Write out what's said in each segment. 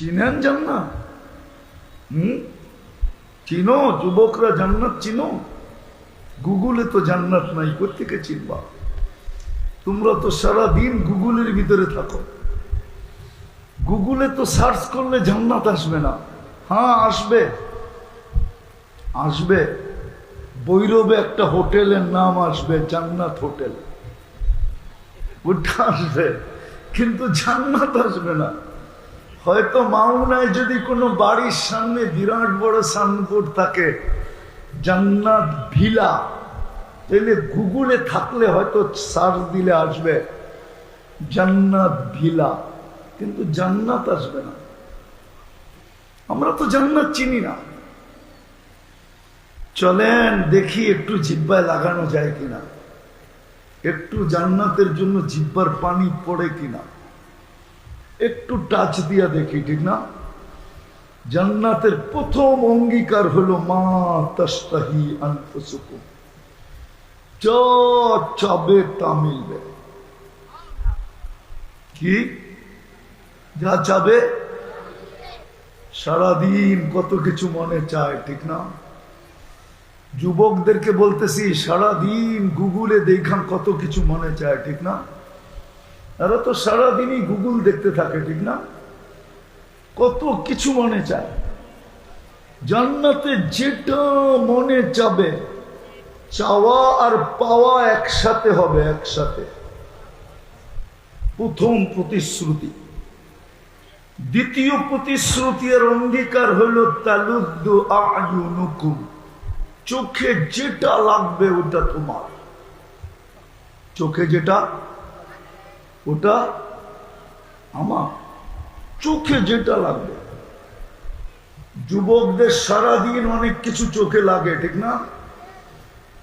চিনেন জান্নাত হুম চিনো যুবকরা জান্নাত চিনো গুগলে তো জান্নাত নাই কোথেকে চিনবা তোমরা তো সারা দিন গুগলের ভিতরে থাকো গুগলে তো সার্চ করলে জান্নাত আসবে না হ্যাঁ আসবে আসবে বৈরবে একটা হোটেলের নাম আসবে জান্নাত হোটেল ওটা আসবে কিন্তু জান্নাত আসবে না হয়তো মাউনায় যদি কোনো বাড়ির সামনে বিরাট বড় সাইনবোর্ড থাকে, জান্নাত ভিলা, তাহলে গুগলে থাকলে হয়তো সার্চ দিলে আসবে, জান্নাত ভিলা। কিন্তু জান্নাত আসবে না। আমরা তো জান্নাত চিনি না। চলেন দেখি একটু জিব্বায় লাগানো যায় কিনা। একটু জান্নাতের জন্য জিব্বার পানি পড়ে কিনা। একটু টাচ দিয়া দেখি, ঠিক না? জান্নাতের প্রথম অঙ্গীকার হলো, মা তস্তাহি আনফুসুকুম। যা চাবে তা মিলবে কি? যা চাবে? সারাদিন কত কিছু মনে চায়, ঠিক না? যুবকদেরকে বলতেছি, সারাদিন গুগলে দেখান কত কিছু মনে চায়, ঠিক না? এরা তো সারাদিনই গুগল দেখতে থাকে, ঠিক না? কত কিছু মনে চায়। জান্নাতে যেটা মনে চাবে, চাওয়া আর পাওয়া একসাথে হবে, একসাথে। প্রথম প্রতিশ্রুতি। দ্বিতীয় প্রতিশ্রুতি আর অঙ্গীকার হলো, তালুদ্দু চোখে যেটা লাগবে ওটা তোমার। চোখে যেটা ওটা আমার চোখে যেটা লাগবে। যুবকদের সারাদিন অনেক কিছু চোখে লাগে, ঠিক না?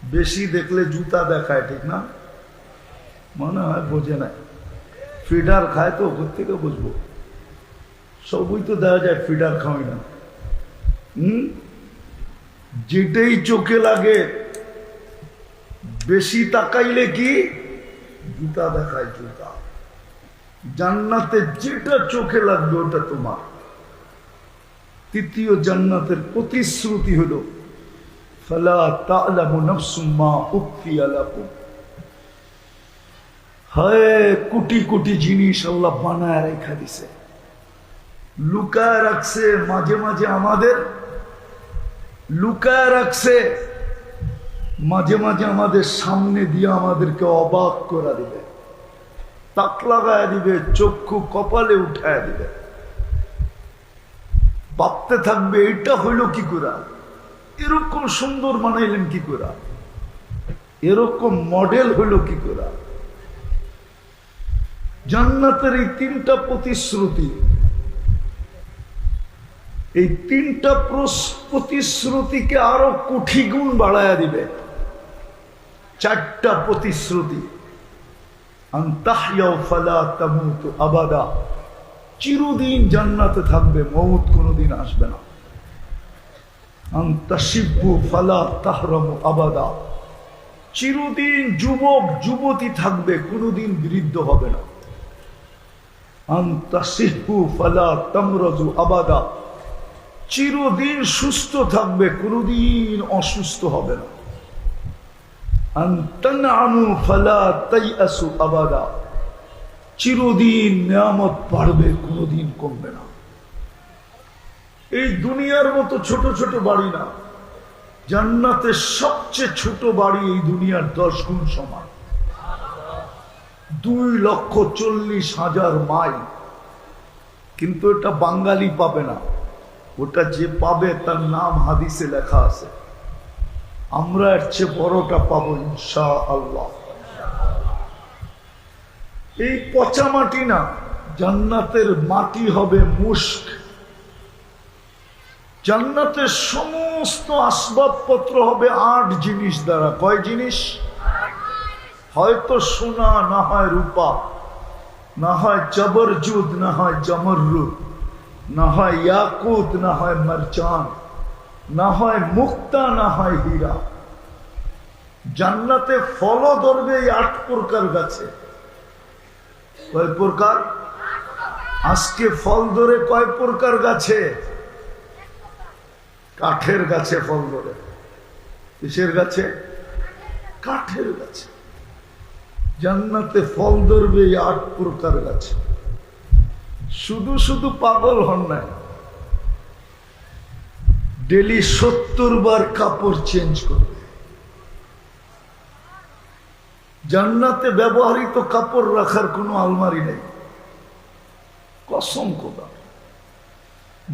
বেশি দেখলে জুতা দেখায়, ঠিক না? মনে হয় বোঝে না। ফিডার খায় তো ওপর থেকে বুঝব? সবই তো দেওয়া যায়, ফিডার খাওয়াই না। হুম? যেটাই চোখে লাগে, বেশি তাকাইলে কি? জুতা দেখায় জুতা। জান্নাতে যেটা চোখে লাগবে ওটা তোমার। তৃতীয় জান্নাতের প্রতিশ্রুতি হলো জিনিস আল্লাহ বানায় রেখা দিছে। লুকায় রাখছে মাঝে মাঝে আমাদের, লুকায় রাখছে মাঝে মাঝে আমাদের সামনে দিয়ে আমাদেরকে অবাক করা দিবে। তাক লাগায় দিবে, চক্ষু কপালে উঠায় দিবে। ভাবতে থাকবে এটা হইল কি করে? এরকম সুন্দর বানাইলেন কি করে? এরকম মডেল হইল কি করে? জান্নাতের এই তিনটা প্রতিশ্রুতি, এই তিনটা প্রতিশ্রুতিকে আরও কোটি গুণ বাড়ায়া দিবে। চারটা প্রতিশ্রুতি। আবাদা। চিরদিন জান্নাতে থাকবে মৌত কোনোদিন আসবে না। আবাদা। চিরদিন যুবক, যুবতী থাকবে, কোনোদিন বৃদ্ধ হবে না। ফালা আবাদা। চিরদিন সুস্থ থাকবে, কোনোদিন অসুস্থ হবে না আন্তানআমু ফালা তাইয়াসু আবাদা চিরদিন নিয়ামত বাড়বে, কোনোদিন কমবে না। এই দুনিয়ার মতো ছোট ছোট বাড়ি না, জান্নাতের সবচেয়ে ছোট বাড়ি এই দুনিয়ার দশ গুণ সমান। দুই লক্ষ চল্লিশ হাজার মাইল। কিন্তু এটা বাঙালি পাবে না। ওটা যে পাবে তার নাম হাদিসে লেখা আছে। আমরা এর চেয়ে বড়টা পাবো ইনশা আল্লাহ এই পচা মাটি না, জান্নাতের মাটি হবে মুস্ক জান্নাতের সমস্ত আসবাবপত্র হবে আট জিনিস দ্বারা। কয় জিনিস? হয়তো সোনা, না হয় রূপা, না হয় জবরজুদ, না হয় জমররুদ না হয় ইয়াকুত না হয় মারচান না হয় মুক্তা, না হয় হীরা। জান্নাতে ফলও ধরবে এই আট প্রকার গাছে। কয় প্রকার? আজকে ফল ধরে কয় প্রকার গাছে? কাঠের গাছে ফল ধরে। কিসের গাছে? কাঠের গাছে। জান্নাতে ফল ধরবে এই আট প্রকার গাছে। শুধু শুধু পাগল হন না ডেলি সত্তর বার কাপড় চেঞ্জ করবে। জান্নাতে ব্যবহৃত কাপড় রাখার কোনো আলমারি নেই। কসম কোদা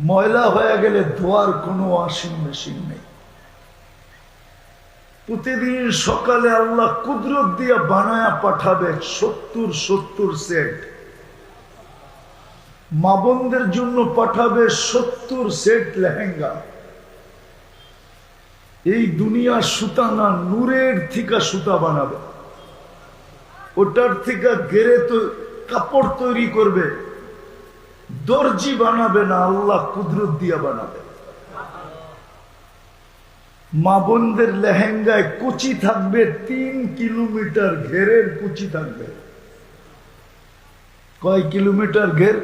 ময়লা হয়ে গেলে ধোয়ার কোনো ওয়াশিং মেশিন নেই। প্রতিদিন সকালে আল্লাহ কুদরত দিয়ে বানায়া পাঠাবে সত্তর সত্তর সেট মা বোনদের জন্য পাঠাবে সত্তর সেট লেহেঙ্গা। এই দুনিয়া সুতা না নূরের থেকে সুতা বানাবে। ওটার থেকে গেরে তো কাপড় তৈরি করবে। দর্জি বানাবে না, আল্লাহ কুদরত দিয়া বানাবে। মা বোনদের লেহেঙ্গায় কুচি থাকবে, তিন কিলোমিটার ঘেরের কুচি থাকবে। কয় কিলোমিটার ঘের?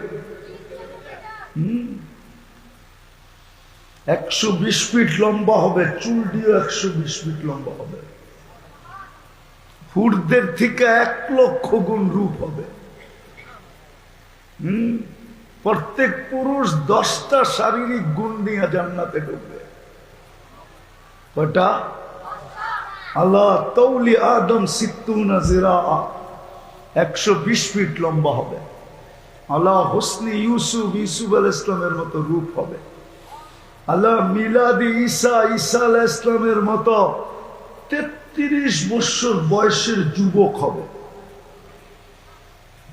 একশো বিশ ফিট লম্বা হবে, চুলটিও একশো বিশ ফিট লম্বা হবে। ফুটদের থেকে এক লক্ষ গুণ রূপ হবে। হম? প্রত্যেক পুরুষ দশটা শারীরিক গুণ নিয়ে জান্নাতে ঢুকবে। কটা আল্লাহ তৌলি আদম সিত্তুনা জিরা একশো বিশ ফিট লম্বা হবে। আল্লাহ হোসনি ইউসুফ ইউসুফ আল ইসলামের মতো রূপ হবে। আল্লাহ মিলাদি ঈসা ঈসা আল ইসলামের মতো তেত্রিশ বছর বয়সের যুবক হবে।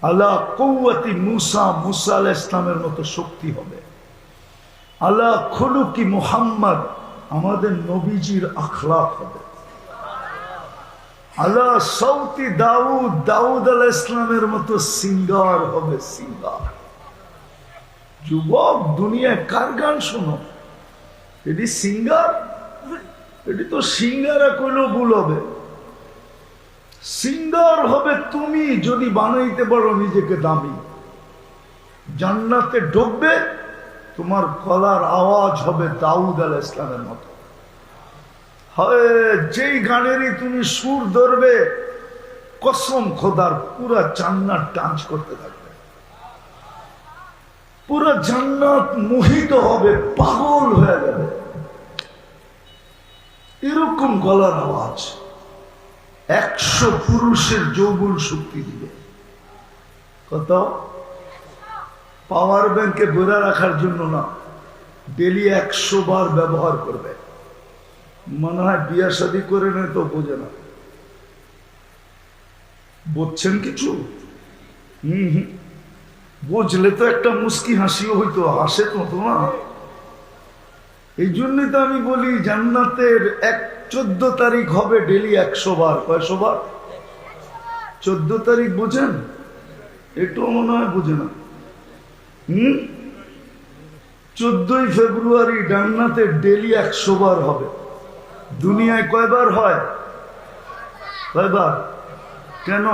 আল্লাহ কৌয়াতি মুসা মুসা আল ইসলামের মতো শক্তি হবে। আল্লাহ খলুকি মুহাম্মদ আমাদের নবীজির আখলাক হবে। আল্লাহ সৌতি দাউদ দাউদ আল ইসলামের মতো সিঙ্গার হবে, সিঙ্গার। যুবক দুনিয়ায় কার গান শোনো? এটি সিঙ্গার? এটি তো সিঙ্গারা কইলেও ভুল হবে সিঙ্গার হবে তুমি যদি বানাইতে পারো নিজেকে দামি। জান্নাতে ঢুকবে, তোমার গলার আওয়াজ হবে দাউদ আল ইসলামের মতো। হয়, যেই গানেরই তুমি সুর ধরবে, কসম খোদার পুরা জান্নাত ডান্স করতে থাকবে। পুরো জান্নাত মোহিত হবে, পাগল হয়ে যাবে। এরকম গলার আওয়াজ। একশো পুরুষের যৌবন শক্তি দিবে। কত? পাওয়ার ব্যাংকে বইরা রাখার জন্য না, ডেলি একশো বার ব্যবহার করবে। মনে হয় বিয়া শাদি করে নেয় তো বোঝে না। বুঝছেন কিছু? হম হম। বুঝলে তো একটা মুস্কি হাসিও হইতো, হাসে তো না এই জন্যই তো আমি বলি, জান্নাতের এক চোদ্দ তারিখ হবে ডেলি একশো বার। কয়শো বার? চোদ্দ তারিখ বোঝেন? এটাও মনে হয় বুঝে না। হম? চোদ্দই ফেব্রুয়ারি জান্নাতে ডেলি একশো বার হবে। দুনিয়ায় কয়বার হয়? কয়বার? কেন?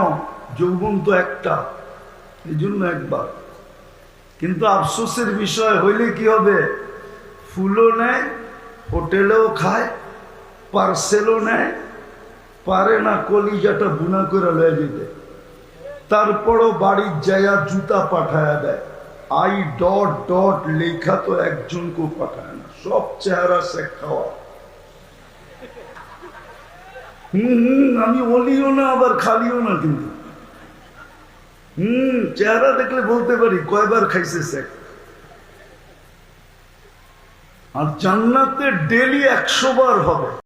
যৌবন তো একটা এই জন্য একবার। কিন্তু আফসোসের বিষয় হইলে কি হবে? ফুলও নেয়, হোটেলেও খায়, পার্সেলও নেয়, পারে না কলিজাটা বুনা করে লয়ে যেতে তারপরও বাড়ির জায়গা জুতা পাঠায় দেয়। আই ডট ডট লেখা তো একজনকেও পাঠায় না, সব চেহারা সে খাওয়া। হম হম, আমি অলিও না, আবার খালিও না কিন্তু। হম, চেহারা দেখলে বলতে পারি, কয়বার খাইছে শেখ? আর জান্নাতে ডেলি একশো বার হবে।